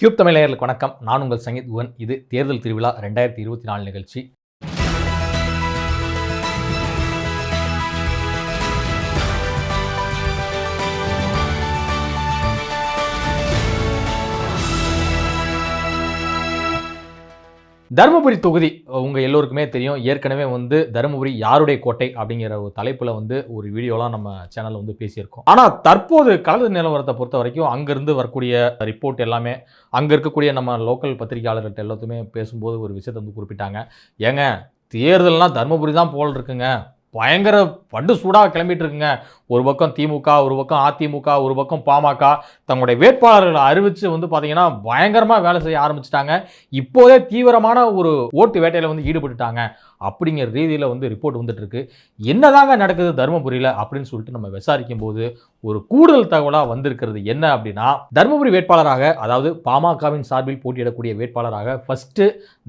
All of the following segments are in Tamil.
கியூப் தமிழர்களுக்கு வணக்கம். நான் உங்கள் சங்கீத் குவன் இது தேர்தல் திருவிழா ரெண்டாயிரத்தி இருபத்தி நாலு நிகழ்ச்சி. தருமபுரி தொகுதி உங்கள் எல்லோருக்குமே தெரியும். ஏற்கனவே வந்து தருமபுரி யாருடைய கோட்டை அப்படிங்கிற ஒரு தலைப்பில் வந்து ஒரு வீடியோலாம் நம்ம சேனலில் வந்து பேசியிருக்கோம். ஆனால் தற்போது கலந்து நிலவரத்தை பொறுத்த வரைக்கும் அங்கேருந்து வரக்கூடிய ரிப்போர்ட் எல்லாமே அங்கே இருக்கக்கூடிய நம்ம லோக்கல் பத்திரிகையாளர்கள்ட்ட எல்லாத்துமே பேசும்போது ஒரு விஷயத்தை வந்து குறிப்பிட்டாங்க. ஏங்க தேர்தல்னால் தருமபுரி தான் போல் இருக்குங்க. பயங்கர படு சூடாக கிளம்பிட்டு இருக்குங்க ஒரு பக்கம் திமுக ஒரு பக்கம் அதிமுக ஒரு பக்கம் பாமக. தங்களுடைய வேட்பாளர்களை அறிவித்து வந்து பார்த்தீங்கன்னா பயங்கரமாக வேலை செய்ய ஆரம்பிச்சிட்டாங்க. இப்போதே தீவிரமான ஒரு ஓட்டு வேட்டையில் வந்து ஈடுபட்டுட்டாங்க. அப்படிங்கிற ரீதியில் வந்து ரிப்போர்ட் வந்துட்டுருக்கு. என்னதாங்க நடக்குது தருமபுரியில் அப்படின்னு சொல்லிட்டு நம்ம விசாரிக்கும் போது ஒரு கூடுதல் தகவலாக வந்திருக்கிறது என்ன அப்படின்னா தருமபுரி வேட்பாளராக அதாவது பாமகவின் சார்பில் போட்டியிடக்கூடிய வேட்பாளராக ஃபஸ்ட்டு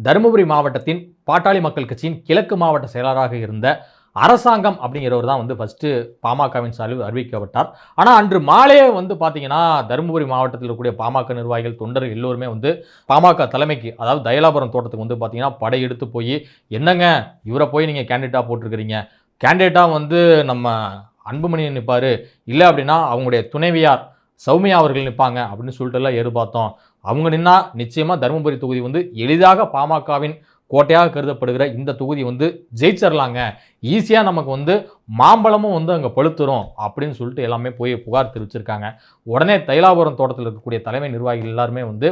தருமபுரி மாவட்டத்தின் பாட்டாளி மக்கள் கட்சியின் கிழக்கு மாவட்ட செயலராக இருந்த அரசாங்கம் அப்படிங்கிறவர் தான் வந்து ஃபஸ்ட்டு பாமகவின் சார்பில் அறிவிக்கப்பட்டார். ஆனால் அன்று மாலையே வந்து பார்த்தீங்கன்னா தருமபுரி மாவட்டத்தில் இருக்கக்கூடிய பாமக நிர்வாகிகள் தொண்டர்கள் எல்லோருமே வந்து பாமக தலைமைக்கு அதாவது தயலாபுரம் தோட்டத்துக்கு வந்து பார்த்தீங்கன்னா படையெடுத்து போய் என்னங்க இவரை போய் நீங்கள் கேண்டிடேட்டாக போட்டிருக்கிறீங்க? கேண்டிடேட்டாக வந்து நம்ம அன்புமணி நிற்பார் இல்லை அப்படின்னா அவங்களுடைய துணைவியார் சௌமியா அவர்கள் நிற்பாங்க அப்படின்னு சொல்லிட்டு எல்லாம் எதிர்பார்த்தோம். அவங்க நின்னா நிச்சயமாக தருமபுரி தொகுதி வந்து எளிதாக பாமகவின் கோட்டையாக கருதப்படுகிற இந்த தொகுதி வந்து ஜெயிச்சிடலாங்க ஈஸியாக நமக்கு வந்து மாம்பழமும் வந்து அங்கே பழுத்துரும் அப்படின்னு சொல்லிட்டு எல்லாமே போய் புகார் தெரிவிச்சிருக்காங்க. உடனே தைலாபுரம் தோட்டத்தில் இருக்கக்கூடிய தலைமை நிர்வாகிகள் எல்லாருமே வந்து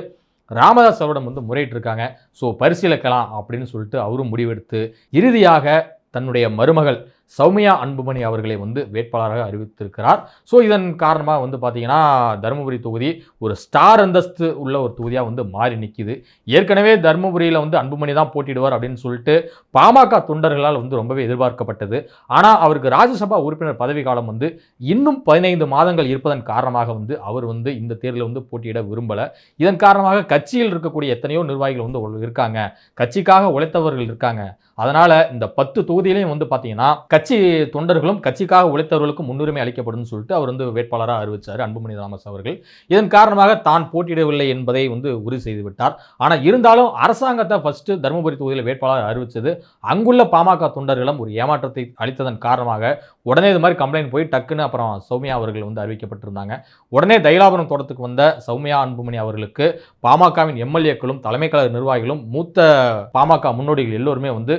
ராமதாஸ் அவரிடம் வந்து முறையிட்டு இருக்காங்க ஸோ பரிசீலிக்கலாம் அப்படின்னு சொல்லிட்டு அவரும் முடிவெடுத்து இறுதியாக தன்னுடைய மருமகள் சௌமியா அன்புமணி அவர்களை வந்து வேட்பாளராக அறிவித்திருக்கிறார். ஸோ இதன் காரணமாக வந்து பார்த்தீங்கன்னா தருமபுரி தொகுதி ஒரு ஸ்டார் அந்தஸ்து உள்ள ஒரு தொகுதியாக வந்து மாறி நிற்கிது ஏற்கனவே தருமபுரியில் வந்து அன்புமணி தான் போட்டிடுவார் அப்படின்னு சொல்லிட்டு பாமக தொண்டர்களால் வந்து ரொம்பவே எதிர்பார்க்கப்பட்டது. ஆனால் அவருக்கு ராஜ்யசபா உறுப்பினர் பதவி காலம் வந்து இன்னும் பதினைந்து மாதங்கள் இருப்பதன் காரணமாக வந்து அவர் வந்து இந்த தேர்தலில் வந்து போட்டியிட விரும்பலை. இதன் காரணமாக கட்சியில் இருக்கக்கூடிய எத்தனையோ நிர்வாகிகள் வந்து இருக்காங்க. கட்சிக்காக உழைத்தவர்கள் இருக்காங்க. அதனால இந்த பத்து தொகுதியிலையும் வந்து பார்த்தீங்கன்னா கட்சி தொண்டர்களும் கட்சிக்காக உழைத்தவர்களுக்கும் முன்னுரிமை அளிக்கப்படும் சொல்லிட்டு அவர் வந்து வேட்பாளராக அறிவிச்சார் அன்புமணி ராமஸ் அவர்கள். இதன் காரணமாக தான் போட்டியிடவில்லை என்பதை வந்து உறுதி செய்து விட்டார் ஆனால் இருந்தாலும் அரசாங்கத்தை ஃபர்ஸ்ட் தருமபுரி தொகுதியில் வேட்பாளர் அறிவித்தது அங்குள்ள பாமக தொண்டர்களும் ஒரு ஏமாற்றத்தை அளித்ததன் காரணமாக உடனே இது மாதிரி கம்ப்ளைண்ட் போய் டக்குன்னு அப்புறம் சௌமியா அவர்கள் வந்து அறிவிக்கப்பட்டிருந்தாங்க. உடனே தைலாபுரம் தோட்டத்துக்கு வந்த சௌமியா அன்புமணி அவர்களுக்கு பாமகவின் எம்எல்ஏக்களும் தலைமை கழக நிர்வாகிகளும் மூத்த பாமக முன்னோடிகள் எல்லோருமே வந்து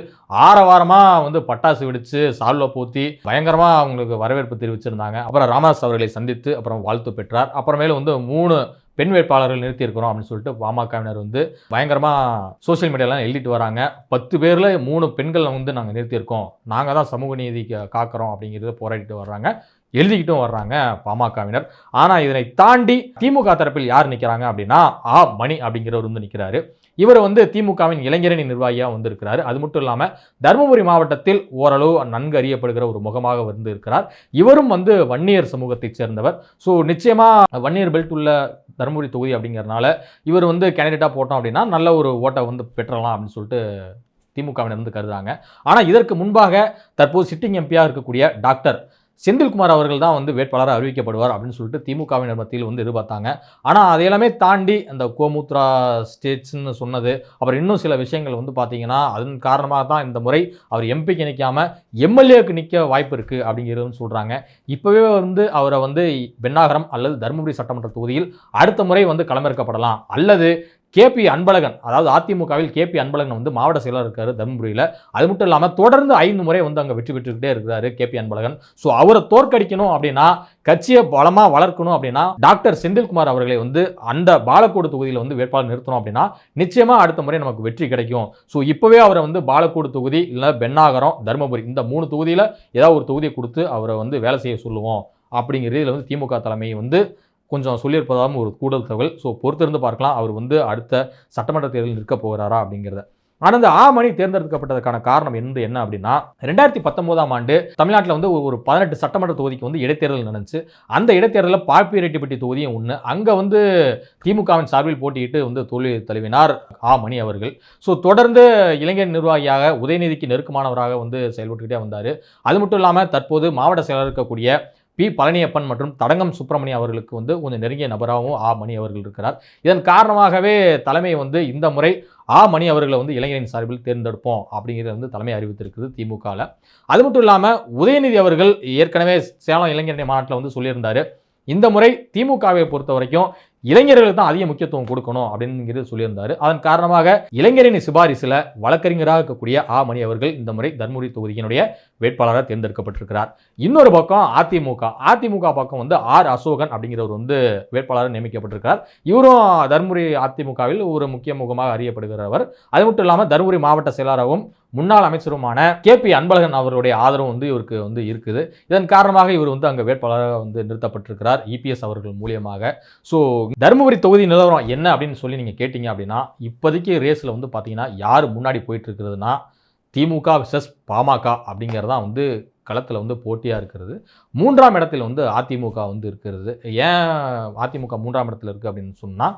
ஆரவாரமாக வந்து பட்டாசு வெடித்து சால்வை போத்தி பயங்கரமாக அவங்களுக்கு வரவேற்பு தெரிவிச்சிருந்தாங்க. அப்புறம் ராமதாஸ் அவர்களை சந்தித்து அப்புறம் வாழ்த்து பெற்றார். அப்புறமேல வந்து மூணு பெண் வேட்பாளர்கள் நிறுத்தியிருக்கிறோம் அப்படின்னு சொல்லிட்டு பாமகவினர் வந்து பயங்கரமாக சோஷியல் மீடியாலாம் எழுதிட்டு வராங்க. பத்து பேரில் மூணு பெண்களை வந்து நாங்கள் நிறுத்தியிருக்கோம். நாங்கள் தான் சமூக நீதி காக்கிறோம் அப்படிங்கிறத போராடிட்டு வர்றாங்க. எழுதிக்கிட்டும் வர்றாங்க பாமகவினர். ஆனால் இதனை தாண்டி திமுக தரப்பில் யார் நிற்கிறாங்க அப்படின்னா ஆ மணி அப்படிங்கிறவர் வந்து நிற்கிறாரு இவர் வந்து திமுகவின் இளைஞரணி நிர்வாகியாக வந்திருக்கிறார். அது மட்டும் இல்லாமல் தருமபுரி மாவட்டத்தில் ஓரளவு நன்கு அறியப்படுகிற ஒரு முகமாக வந்து இருக்கிறார் இவரும் வந்து வன்னியர் சமூகத்தைச் சேர்ந்தவர். ஸோ நிச்சயமாக வன்னியர் பெல்ட் உள்ள தருமபுரி தொகுதி அப்படிங்கிறனால இவர் வந்து கேண்டிடேட்டாக போட்டோம் அப்படின்னா நல்ல ஒரு ஓட்டை வந்து பெற்றலாம் அப்படின்னு சொல்லிட்டு திமுகவினர் வந்து கருதுறாங்க. ஆனால் இதற்கு முன்பாக தற்போது சிட்டிங் எம்பியாக இருக்கக்கூடிய டாக்டர் செந்தில்குமார் அவர்கள் தான் வந்து வேட்பாளராக அறிவிக்கப்படுவார் அப்படின்னு சொல்லிட்டு திமுகவினர் மத்தியில் வந்து எதிர்பார்த்தாங்க. ஆனால் அதையெல்லாமே தாண்டி அந்த கோமுத்ரா ஸ்டேட்ஸ்னு சொன்னது அப்புறம் இன்னும் சில விஷயங்கள் வந்து பார்த்தீங்கன்னா அதன் காரணமாக தான் இந்த முறை அவர் எம்பிக்கு நிற்காமல் எம்எல்ஏக்கு நிற்க வாய்ப்பு இருக்குது அப்படிங்கிறதுன்னு சொல்கிறாங்க இப்போவே வந்து அவரை வந்து பெண்ணாகரம் அல்லது தருமபுரி சட்டமன்ற தொகுதியில் அடுத்த முறை வந்து களமிறக்கப்படலாம். அல்லது கேபி அன்பழகன் அதாவது அதிமுகவில் கேபி அன்பழகன் வந்து மாவட்ட செயலாளர் இருக்காரு தருமபுரியில். அது மட்டும் இல்லாமல் தொடர்ந்து ஐந்து முறை வந்து அங்கே வெற்றி பெற்றுக்கிட்டே இருக்கிறாரு கேபி அன்பழகன். ஸோ அவரை தோற்கடிக்கணும் அப்படின்னா கட்சியை பலமாக வளர்க்கணும் அப்படின்னா டாக்டர் செந்தில்குமார் அவர்களை வந்து அந்த பாலக்கோடு தொகுதியில் வந்து வேட்பாளர் நிறுத்தணும் அப்படின்னா நிச்சயமாக அடுத்த முறை நமக்கு வெற்றி கிடைக்கும். ஸோ இப்போவே அவரை வந்து பாலக்கோடு தொகுதி இல்லை பெண்ணாகரம் தருமபுரி இந்த மூணு தொகுதியில் ஏதாவது ஒரு தொகுதியை கொடுத்து அவரை வந்து வேலை செய்ய சொல்லுவோம் அப்படிங்கிற இதில் வந்து திமுக தலைமை வந்து கொஞ்சம் சொல்லியிருப்பதாகவும் ஒரு கூடுதல் தகவல். ஸோ பொறுத்திருந்து பார்க்கலாம் அவர் வந்து அடுத்த சட்டமன்ற தேர்தலில் நிற்க போகிறாரா அப்படிங்கிறத. ஆனால் இந்த ஆமணி தேர்ந்தெடுக்கப்பட்டதுக்கான காரணம் என்னது என்ன அப்படின்னா ரெண்டாயிரத்தி பத்தொன்பதாம் ஆண்டு தமிழ்நாட்டில் வந்து ஒரு- பதினெட்டு சட்டமன்ற தொகுதிக்கு வந்து இடைத்தேர்தல் நடந்துச்சு. அந்த இடைத்தேர்தலில் பாப்பிரெட்டிப்பட்டி தொகுதியும் ஒன்று அங்கே வந்து திமுகவின் சார்பில் போட்டியிட்டு வந்து தோல்வி தழுவினார் ஆ மணி அவர்கள். ஸோ தொடர்ந்து இளைஞர் நிர்வாகியாக உதயநிதிக்கு நெருக்கமானவராக வந்து செயல்பட்டுக்கிட்டே வந்தார். அது மட்டும் இல்லாமல் தற்போது மாவட்ட செயலர் இருக்கக்கூடிய பி பழனியப்பன் மற்றும் தடங்கம் சுப்பிரமணியம் அவர்களுக்கு வந்து கொஞ்சம் நெருங்கிய நபராகவும் ஆ மணி அவர்கள் இருக்கிறார். இதன் காரணமாகவே தலைமை வந்து இந்த முறை ஆ மணி அவர்களை வந்து இளைஞரின் சார்பில் தேர்ந்தெடுப்போம் அப்படிங்கிறது வந்து தலைமை அறிவித்திருக்குது திமுகவில் அது மட்டும் இல்லாமல் உதயநிதி அவர்கள் ஏற்கனவே சேலம் இளைஞரணி மாநாட்டில் வந்து சொல்லியிருந்தார். இந்த முறை திமுகவை பொறுத்த வரைக்கும் இளைஞர்களுக்கு தான் அதிக முக்கியத்துவம் கொடுக்கணும் அப்படிங்கிறது சொல்லியிருந்தார். அதன் காரணமாக இளைஞரின் சிபாரிசில் வழக்கறிஞராக இருக்கக்கூடிய ஆ. மணி அவர்கள் இந்த முறை தர்மபுரி தொகுதியினுடைய வேட்பாளராக தேர்ந்தெடுக்கப்பட்டிருக்கிறார். இன்னொரு பக்கம் அதிமுக. அதிமுக பக்கம் வந்து ஆர். அசோகன் அப்படிங்கிறவர் வந்து வேட்பாளராக நியமிக்கப்பட்டிருக்கிறார். இவரும் தர்மபுரி அதிமுகவில் ஒரு முக்கிய முகமாக அறியப்படுகிறவர் அது மட்டும் இல்லாமல் தருமபுரி மாவட்ட செயலாளராகவும் முன்னாள் அமைச்சருமான கே. பி. அன்பழகன் அவருடைய ஆதரவு வந்து இவருக்கு வந்து இருக்குது. இதன் காரணமாக இவர் வந்து அங்கே வேட்பாளராக வந்து நிறுத்தப்பட்டிருக்கிறார். இபிஎஸ் அவர்கள் மூலியமாக. ஸோ தருமபுரி தொகுதி நிலவரம் என்ன அப்படின்னு சொல்லி நீங்கள் கேட்டிங்க அப்படின்னா இப்போதைக்கு ரேஸில் வந்து பார்த்தீங்கன்னா யார் முன்னாடி போயிட்டு இருக்கிறதுனா திமுக விசஸ் பாமக அப்படிங்கிறது தான் வந்து களத்தில் வந்து போட்டியாக இருக்கிறது. மூன்றாம் இடத்தில் வந்து அதிமுக வந்து இருக்கிறது. ஏன் அதிமுக மூன்றாம் இடத்துல இருக்குது அப்படின்னு சொன்னால்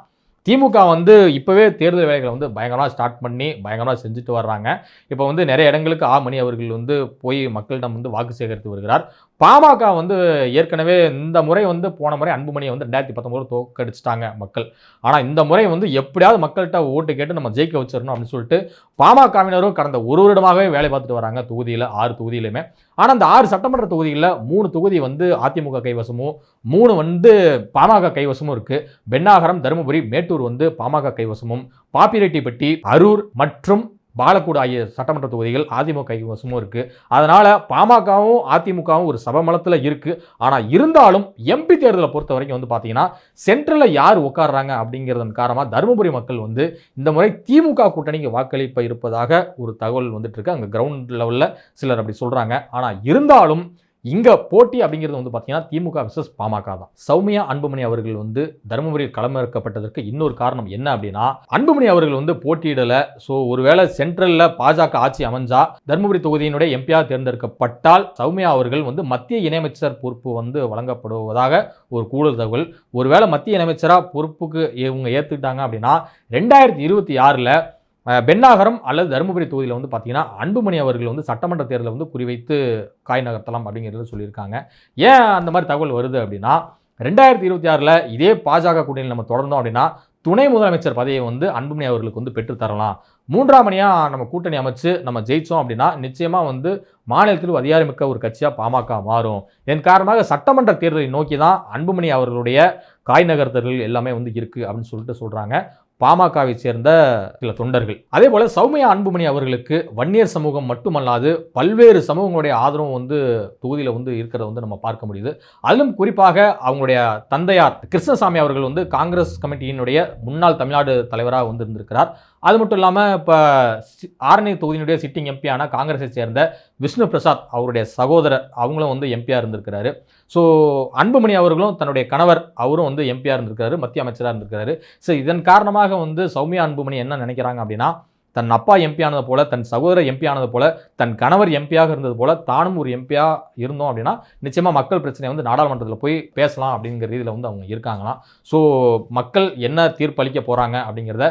திமுக வந்து இப்போவே தேர்தல் வேலைகளை வந்து பயங்கரமாக ஸ்டார்ட் பண்ணி பயங்கரமாக செஞ்சுட்டு வர்றாங்க. இப்போ வந்து நிறைய இடங்களுக்கு ஆ மணி அவர்கள் வந்து போய் மக்களிடம் வந்து வாக்கு சேகரித்து வருகிறார். பாமக வந்து ஏற்கனவே இந்த முறை வந்து போன முறை அன்புமணியை வந்து ரெண்டாயிரத்தி பத்தொம்போது தோக்கடிச்சிட்டாங்க மக்கள். ஆனால் இந்த முறை வந்து எப்படியாவது மக்கள்கிட்ட ஓட்டு கேட்டு நம்ம ஜெயிக்க வச்சிடணும் அப்படின்னு சொல்லிட்டு பாமகவினரும் கடந்த ஒரு வருடமாகவே வேலை பார்த்துட்டு வராங்க தொகுதியில் ஆறு தொகுதியிலுமே. ஆனால் அந்த ஆறு சட்டமன்ற தொகுதியில் மூணு தொகுதி வந்து அதிமுக கைவசமும் மூணு வந்து பாமக கைவசமும் இருக்குது பெண்ணாகரம் தருமபுரி மேட்டூர் வந்து பாமக கைவசமும். பாப்பிரெட்டிப்பட்டி அரூர் மற்றும் பாலக்கூடு ஆகிய சட்டமன்ற தொகுதிகள் அதிமுக கைவசமும் இருக்குது அதனால் பாமகவும் அதிமுகவும் ஒரு சபமலத்தில் இருக்குது ஆனால் இருந்தாலும் எம்பி தேர்தலை பொறுத்த வரைக்கும் வந்து பார்த்தீங்கன்னா சென்ட்ரலில் யார் உட்கார்றாங்க அப்படிங்கிறதன் காரணமாக தருமபுரி மக்கள் வந்து இந்த முறை திமுக கூட்டணிக்கு வாக்களிப்ப இருப்பதாக ஒரு தகவல் வந்துட்டு இருக்கு. அங்கே கிரவுண்ட் லெவலில் சிலர் அப்படி சொல்கிறாங்க ஆனால் இருந்தாலும் இங்கே போட்டி அப்படிங்கிறது வந்து பார்த்தீங்கன்னா திமுக விசஸ் பாமக தான். சௌமியா அன்புமணி அவர்கள் வந்து தருமபுரியில் களமிறக்கப்பட்டதற்கு இன்னொரு காரணம் என்ன அப்படின்னா அன்புமணி அவர்கள் வந்து போட்டியிடலை. ஸோ ஒருவேளை சென்ட்ரலில் பாஜக ஆட்சி அமைஞ்சா தருமபுரி தொகுதியினுடைய எம்பியாக தேர்ந்தெடுக்கப்பட்டால் சௌமியா அவர்கள் வந்து மத்திய இணையமைச்சர் பொறுப்பு வந்து வழங்கப்படுவதாக ஒரு கூடுதல் தகவல். ஒருவேளை மத்திய இணையமைச்சராக பொறுப்புக்கு இவங்க ஏற்றுக்கிட்டாங்க அப்படின்னா ரெண்டாயிரத்தி இருபத்தி ஆறில் பெண்ணாகரம் அல்லது தருமபுரி தொகுதியில் வந்து பார்த்தீங்கன்னா அன்புமணி அவர்கள் வந்து சட்டமன்ற தேர்தலை வந்து குறிவைத்து காய் நகர்த்தலாம் அப்படிங்கிறத சொல்லியிருக்காங்க. ஏன் அந்த மாதிரி தகவல் வருது அப்படின்னா ரெண்டாயிரத்தி இருபத்தி ஆறில் இதே பாஜக கூட்டணியில் நம்ம தொடர்ந்தோம் அப்படின்னா துணை முதலமைச்சர் பதவியை வந்து அன்புமணி அவர்களுக்கு வந்து பெற்றுத்தரலாம் மூன்றாம் மணியாக நம்ம கூட்டணி அமைச்சு நம்ம ஜெயித்தோம் அப்படின்னா நிச்சயமாக வந்து மாநிலத்தில் அதிகாரமிக்க ஒரு கட்சியாக பாமக மாறும். இதன் காரணமாக சட்டமன்ற தேர்தலை நோக்கி தான் அன்புமணி அவர்களுடைய காய் நகர்த்தல்கள் எல்லாமே வந்து இருக்குது அப்படின்னு சொல்லிட்டு சொல்கிறாங்க பாமகவை சேர்ந்த சில தொண்டர்கள். அதே போல சௌமியா அன்புமணி அவர்களுக்கு வன்னியர் சமூகம் மட்டுமல்லாது பல்வேறு சமூகங்களுடைய ஆதரவும் வந்து தொகுதியில் வந்து இருக்கிறத வந்து நம்ம பார்க்க முடியுது. அதிலும் குறிப்பாக அவங்களுடைய தந்தையார் கிருஷ்ணசாமி அவர்கள் வந்து காங்கிரஸ் கமிட்டியினுடைய முன்னாள் தமிழ்நாடு தலைவராக வந்து இருந்திருக்கிறார். அது மட்டும் இல்லாமல் இப்போ ஆரணி தொகுதியினுடைய சிட்டிங் எம்பியான காங்கிரஸை சேர்ந்த விஷ்ணு பிரசாத் அவருடைய சகோதரர் அவங்களும் வந்து எம்பியாக இருந்திருக்கிறாரு. ஸோ அன்புமணி அவர்களும் தன்னுடைய கணவர் அவரும் வந்து எம்பியாக இருந்திருக்கிறாரு மத்திய அமைச்சராக இருந்திருக்கிறாரு. ஸோ இதன் காரணமாக வந்து சௌமியா அன்புமணி என்ன நினைக்கிறாங்க அப்படின்னா தன் அப்பா எம்பி ஆனது போல தன் சகோதரர் எம்பி ஆனது போல தன் கணவர் எம்பியாக இருந்தது போல தானும் ஒரு எம்பியாக இருந்தோம் அப்படின்னா நிச்சயமாக மக்கள் பிரச்சனையை வந்து நாடாளுமன்றத்தில் போய் பேசலாம் அப்படிங்கிற ரீதியில் வந்து அவங்க இருக்காங்களாம். ஸோ மக்கள் என்ன தீர்ப்பளிக்க போகிறாங்க அப்படிங்கிறத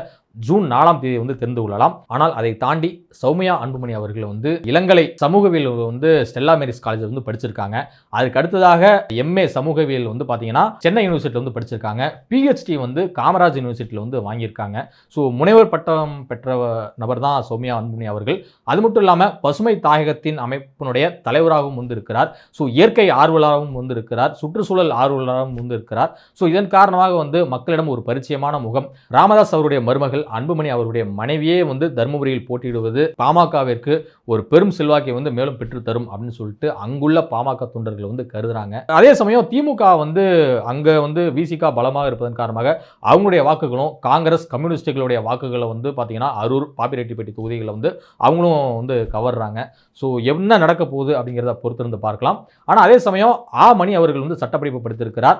ஜூன் நாலாம் தேதி வந்து தெரிந்து கொள்ளலாம். ஆனால் அதை தாண்டி சௌமியா அன்புமணி அவர்கள் வந்து இளங்கலை சமூகவியல் வந்து ஸ்டெல்லா மேரிஸ் காலேஜில் வந்து படிச்சிருக்காங்க. அதுக்கு அடுத்ததாக எம்ஏ சமூகவியல் வந்து பார்த்தீங்கன்னா சென்னை யூனிவர்சிட்டியில் வந்து படிச்சிருக்காங்க. பிஹெச்டி வந்து காமராஜ் யூனிவர்சிட்டியில் வந்து வாங்கியிருக்காங்க. ஸோ முனைவர் பட்டம் பெற்ற நபர் தான் சௌமியா அன்புமணி அவர்கள். அது மட்டும் இல்லாமல் பசுமை தாயகத்தின் அமைப்பினுடைய தலைவராகவும் வந்து இருக்கிறார் ஸோ இயற்கை ஆர்வலராகவும் வந்து இருக்கிறார் சுற்றுச்சூழல் ஆர்வலராகவும் வந்து இருக்கிறார் ஸோ இதன் காரணமாக வந்து மக்களிடம் ஒரு பரிச்சயமான முகம். ராமதாஸ் அவருடைய மருமகள் அன்புமணி அவருடைய மனைவியே வந்து தருமபுரியில் போட்டியிடுவது பாமகவிற்கு ஒரு பெரும் செல்வாக்கை வந்து மேலும் பெற்று தரும் அப்படின்னு சொல்லிட்டு அங்குள்ள பாமக தொண்டர்கள் வந்து கருதுறாங்க. அதே சமயம் திமுக வந்து அங்க வந்து விசிகா பலமாக இருப்பதன் காரணமாக அவங்களுடைய வாக்குகளும் காங்கிரஸ் கம்யூனிஸ்டுகளுடைய வாக்குகளை வந்து பார்த்தீங்கன்னா அரூர் பாப்பிரெட்டிப்பட்டி தொகுதிகளை வந்து அவங்களும் வந்து கவர்றாங்க. ஸோ என்ன நடக்க போகுது அப்படிங்கிறத பொறுத்திருந்து பார்க்கலாம். ஆனால் அதே சமயம் ஆ மணி அவர்கள் வந்து சட்டப்படிப்பு படுத்திருக்கிறார்.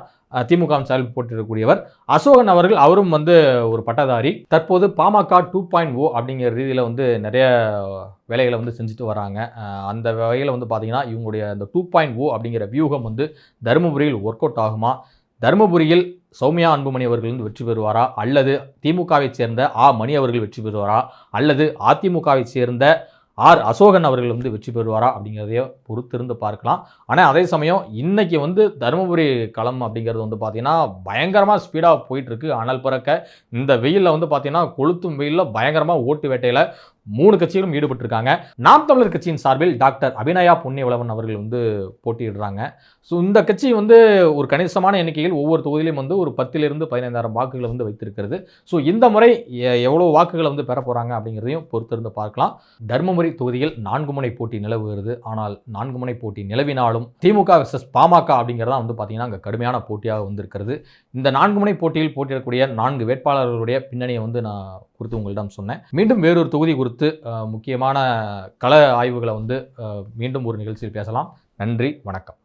திமுக சார்பில் போட்டிருக்கக்கூடியவர் அசோகன் அவர்கள் அவரும் வந்து ஒரு பட்டதாரி. தற்போது பாமக டூ பாயிண்ட் ஓ அப்படிங்கிற ரீதியில் வந்து நிறைய வேலைகளை வந்து செஞ்சுட்டு வராங்க. அந்த வகையில் வந்து பார்த்திங்கன்னா இவங்களுடைய அந்த டூ பாயிண்ட் ஓ அப்படிங்கிற வியூகம் வந்து தருமபுரியில் ஒர்க் அவுட் ஆகுமா? தருமபுரியில் சௌமியா அன்புமணி அவர்கள் வந்து வெற்றி பெறுவாரா? அல்லது திமுகவை சேர்ந்த ஆ மணி அவர்கள் வெற்றி பெறுவாரா? அல்லது அதிமுகவை சேர்ந்த ஆர் அசோகன் அவர்கள் வந்து வெற்றி பெறுவாரா அப்படிங்கிறதையோ பொறுத்திருந்து பார்க்கலாம். ஆனால் அதே சமயம் இன்றைக்கி வந்து தருமபுரி களம் அப்படிங்கிறது வந்து பார்த்தீங்கன்னா பயங்கரமாக ஸ்பீடாக போயிட்டுருக்கு அனல் பிறக்க இந்த வெயிலில் வந்து பார்த்திங்கன்னா கொளுத்தும் வெயிலில் பயங்கரமாக ஓட்டு வேட்டையில் மூணு கட்சிகளும் ஈடுபட்டிருக்காங்க. நாம் தமிழர் கட்சியின் சார்பில் டாக்டர் அபிநயா பொன்னியவளவன் அவர்கள் வந்து போட்டியிடுறாங்க. ஸோ இந்த கட்சி வந்து ஒரு கணிசமான எண்ணிக்கையில் ஒவ்வொரு தொகுதியிலும் வந்து ஒரு பத்திலிருந்து பதினைந்தாயிரம் வாக்குகளை வந்து வைத்திருக்கிறது. ஸோ இந்த முறை எ- வாக்குகளை வந்து பெற போகிறாங்க அப்படிங்கிறதையும் பொறுத்திருந்து பார்க்கலாம். தர்மபுரி தொகுதியில் நான்கு முனை போட்டி நிலவுகிறது. ஆனால் நான்கு முனை போட்டி நிலவினாலும் திமுக விசஸ் பாமக அப்படிங்கிறதா வந்து பார்த்திங்கன்னா அங்கே கடுமையான போட்டியாக வந்திருக்கிறது. இந்த நான்கு முனை போட்டியில் போட்டியிடக்கூடிய நான்கு வேட்பாளர்களுடைய பின்னணியை வந்து நான் குறித்து உங்களிடம் சொன்னேன். மீண்டும் வேறொரு தொகுதி குறித்து முக்கியமான கள ஆய்வுகளை வந்து மீண்டும் ஒரு நிகழ்ச்சியில் பேசலாம். நன்றி வணக்கம்.